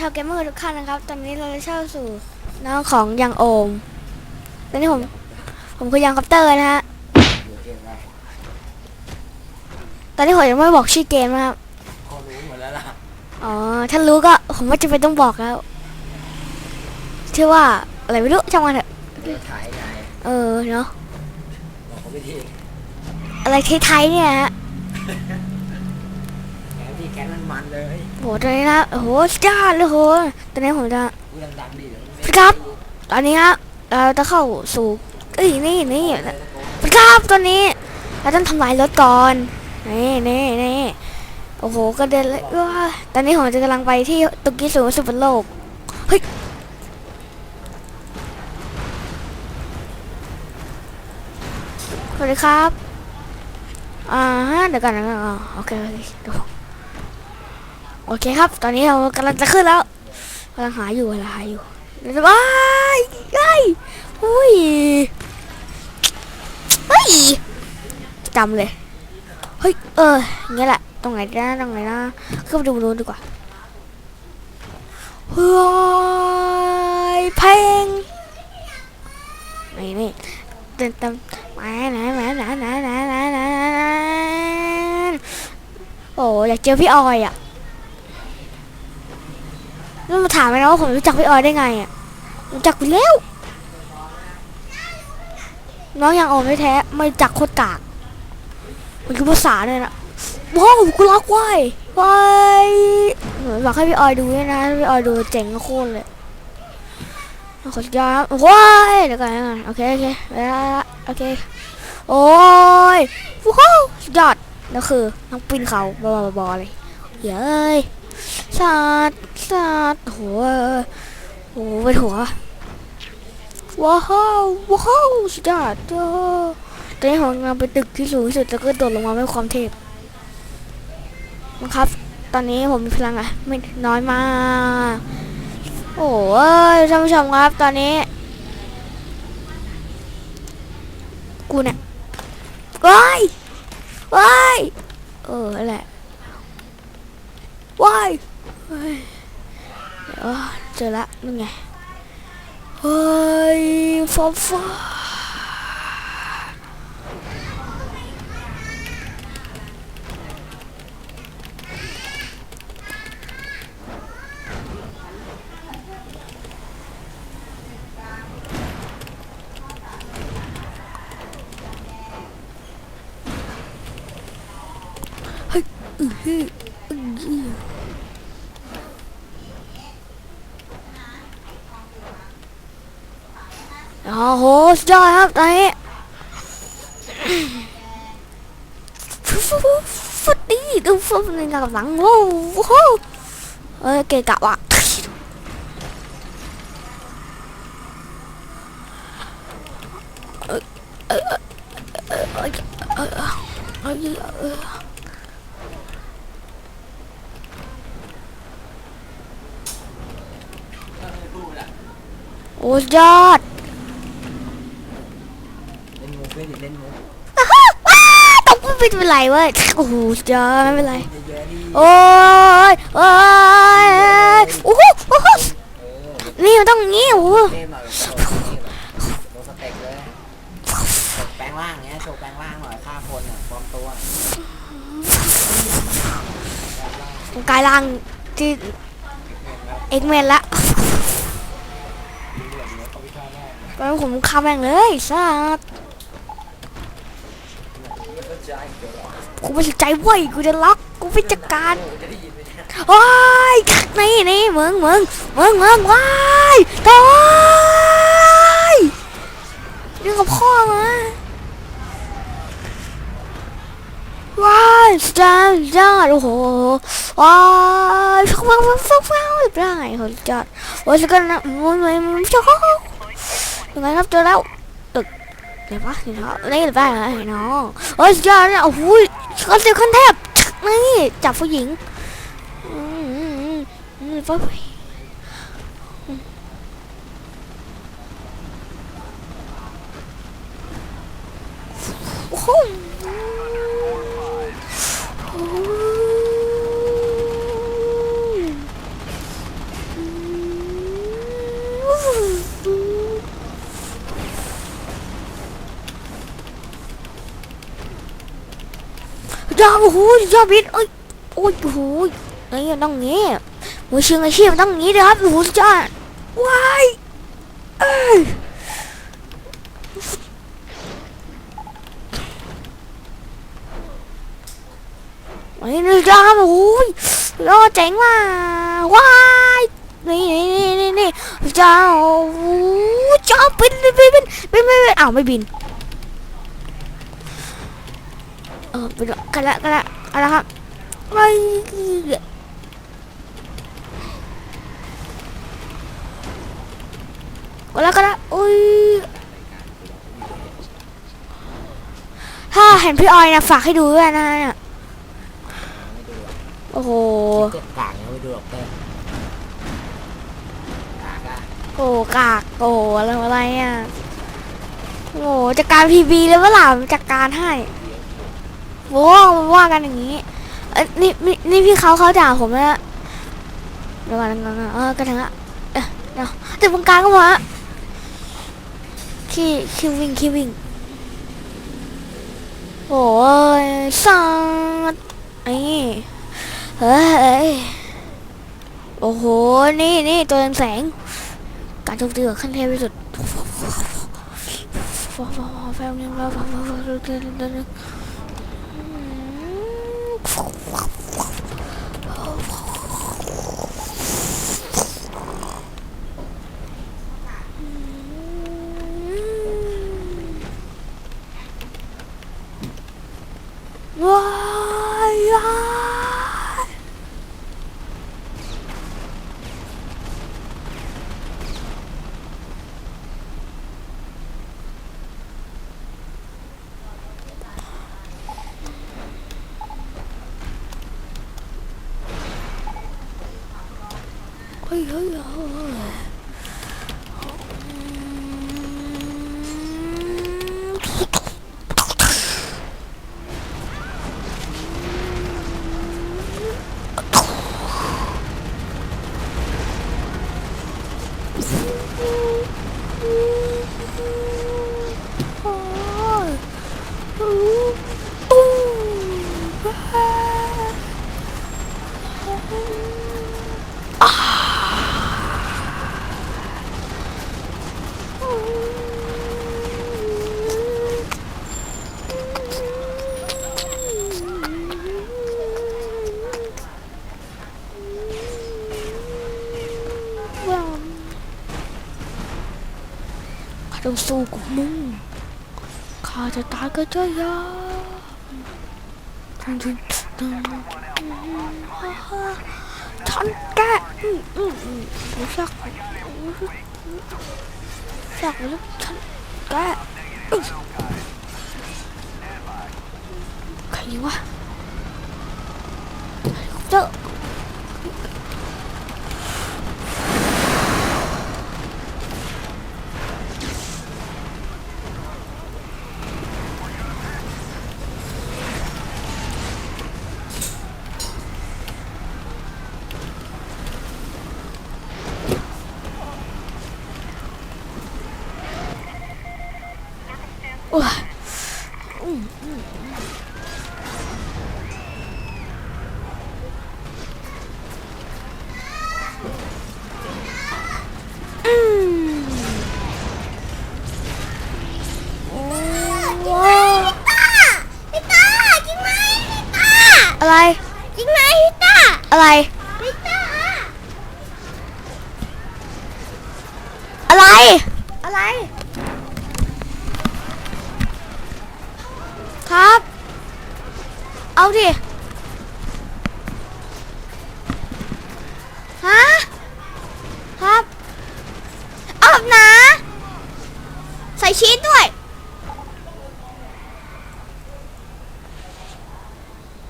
ชาวเกมเมอร์ทุกท่านนะครับ ตอนนี้เราจะเข้าสู่น้องของยังโอม ตอนนี้ผม ผมคือยังคอปเตอร์นะฮะ ตอนนี้ผมยังไม่บอกชื่อเกมนะครับ ก็รู้หมดแล้วล่ะอ๋อ ถ้ารู้ก็ผมว่าจะเป็นต้องบอกแล้ว ชื่อว่าอะไรไม่รู้ช่างมันเถอะ เดี๋ยวถ่ายไงเออเนาะ บอกเขาไปทีอะไรไทยๆเนี่ยฮะ แกพี่แกมันมันเลยโหตอนนี้นะโอ้โหสุดยอดเลยโหตอนนี้ผมจะกูยังดังดีเลยพี่ครับตอนนี้นะเราจะเข้าสู่เอ้ยนี่นี่พี่ครับตอนนี้เราต้องทำลายรถก่อนนี่นี่นี่โอ้โหกระเด็นเลยว้าตอนนี้ผมจะกำลังไปที่ตึกที่สูงสุดบนโลกเฮ้ยสวัสดีครับอ่าฮะเดี๋ยวก่อนนะอ่าโอเคโอเคเดี๋ยวผม โอเคครับ ตอนนี้เรากำลังจะขึ้นแล้วกำลังหาอยู่กำลังหาอยู่เดี๋ยวจะว้ายไอ้อุ้ยเฮ้ยจำเลยเฮ้ยเอออย่างเงี้ยแหละตรงไหนนะตรงไหนนะขึ้นไปดูบนนู้นดีกว่าเฮ้ยเพลงนี่นี่เต้นเต้นมาไหนมาไหนไหนไหนไหนไหนไหนโอ้อยากเจอพี่ออยอะ แล้วมาถามนะว่าผมรู้จักพี่ออยได้ไงอะรู้จักไปแล้วน้องยังอ่อนไม่แท้ไม่จักโคตรกากมันคือภาษาเนี่ยนะว้าวกูรักว้ายว้ายหมือนบอกให้พี่ออยดูด้วยนะพี่ออยดูเจ๋งโคตรเลยขอสุดยอดครับว้ายเดี๋ยวก่อนเดี๋ยโอเคโอเคเวลาละโอเคโอ้ยว้าวสุดยอดนั่นคือน้องปีนเขาบอบอบอเลยเย้ย สาดสาดโอ้โหโอ้หเป็นหัวว้าวว้าวสุดยอดโอ้ตอนนี้ผมกำลังไปตึกที่สูงที่สุดแล้วก็โดดลงมาด้วยความเทพนะครับ ตอนนี้ผมมีพลังอะไม่น้อยมาก โอ้ยท่านผู้ชมครับ ตอนนี้ กูเนี่ยว้ายว้ายเออแหละว้าย เฮ้ยเดี๋ยวเจอละนั่นไงเฮ้ยฟ้าฟ้า อื้อหืออื้อหือ โอ้โหสุดยอดครับตอนนี้ฟุ๊ฟุ๊ฟุ๊บฟุ๊ดีดูฟุ๊บในกับหลังโว้วโอ้โหเอ้ยเกะกะว่ะเอ้ยเอ้ยเอ้ยเอ้ยเอ้ยเอ้ยเอ้ยโอ้ยยอด เล่นมุกเล่นดิเล่นมุกว้าตกไม่เป็นไรเว้ยโอ้โหสุดยอดไม่เป็นไรเยอะๆดิโอ้ยโอ้ยโอ้โหโอ้โหเออนี่มันต้องงี้โอ้โหเล่นหน่อยโชว์นี่โชว์สเต็ปเลยโชว์แปลงร่างเงี้ยโชว์แปลงร่างหน่อยฆ่าคนอะปลอมตัวกายร่างที่เอ็กเมนละตอนนี้ผมฆ่าแม่งเลยสัส กูไม่สนใจเว้ยกูจะล็อกกูไปจัดการจะได้ยินไหมเนี่ยโอ้ยนี่นี่มึงมึงมึงมึงว้ายตายเรื่องกับพ่อมาว้ายสุดยอดสุดยอดโอ้โหว้ายฟังฟังฟังฟังฟังได้โหสุดยอดโอ้ยสกันนะมึงมึงมึงชอบยังไงครับเจอแล้วตึก เดี๋ยวปะนี่เขาะนี่ได้เหรอไอ้น้องโอ้ยยอดเนี่ยโอ้โหก็เสียขั้นเทพนี่จับผู้หญิงอืมอืมอืม โอ้โหยอดพิษเอ้ยโอ้ยโอ้โหนี่ต้องงี้มือชิงอาชีพต้องงี้เลยครับโอ้โหสุดยอดว้ายเอ้ยไอ้นี่จ้าโอ้ยยอดเจ๋งว่ะว้ายนี่นี่นี่นี่นี่จ้าโอ้โหจ้าบินบินบินบินบินบินอ้าวไม่บิน เออไปดูกันละกันละเอะไรครับไม่กันละกันละอุ้ยถ้าเห็นพี่ออยนะฝากให้ดูด้วยนะเนี่ยไม่ดูหรอกโอ้โหเกิดกลางยังไม่ดูหรอกเต้ยกากอะโอ้กากโอ้อะไรอะไรอะโอ้จัดการพีบีเลยว่าหล่ะจัดการให้ โว้ว่ากันอย่างนี้เอ้ยนี่นี่นี่พี่เขาเขาด่าผมแล้วเดี๋ยวก่อนเดี๋ยวก่อนเออกันถึงละเอ๊ะเดี๋ยวแต่ตรงกลางก็มาขี้ขี้วิ่งขี้วิ่งโอ้ยสัตว์ไอ้เฮ้ยโอ้โห นี่นี่ตัวเรืองแสง การโจมตีของขั้นเทพที่สุด แฟนยังเราฟังฟังฟังเดินเดินว้าย เฮ้ยเฮ้ยเฮ้ยข้ ต้องสู้กับมึงข้าจะตายก็จะยอมฉันจะฉันแกอืมอืมอืมรู้สักสักแล้วฉันแกใครวะเจ้า โอ้ยอืมอืมอืมโอ้ว้าว พี่ต้าจริงไหมพี่ต้า อะไรจริงไหมพี่ต้าอะไรพี่ต้าอะไร อะไร ครับ เอาดิ